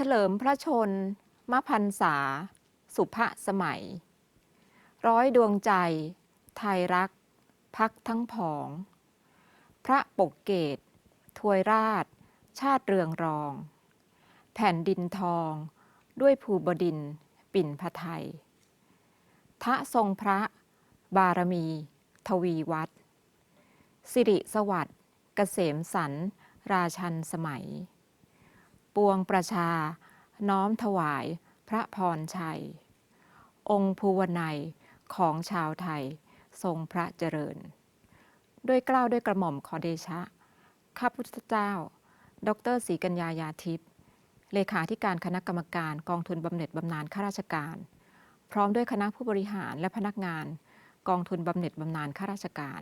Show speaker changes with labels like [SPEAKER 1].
[SPEAKER 1] เฉลิมพระชนมพันษา สุภสมัย ร้อยดวงใจ ไทยรัก พักทั้งผอง พระปกเกตถวยราช ชาติเรืองรอง แผ่นดินทอง ด้วยภูบดิน ปิ่นพระไทยทะทรงพระ บารมี ทวีวัฒน์สิริสวัสดิ์ เกษมสัน ราชันสมัย ปวงประชา น้อมถวายพระพรชัย องค์ภูวนัยของชาวไทยทรงพระเจริญ ด้วยกล้าวด้วยกระหม่อมขอเดชะ ข้าพุทธเจ้า ดรศรีกัญญายาทิพย์ เลขาธิการคณะกรรมการกองทุนบำเหน็จบำนาญข้าราชการ พร้อมด้วยคณะผู้บริหารและพนักงาน กองทุนบำเหน็จบำนาญข้าราชการ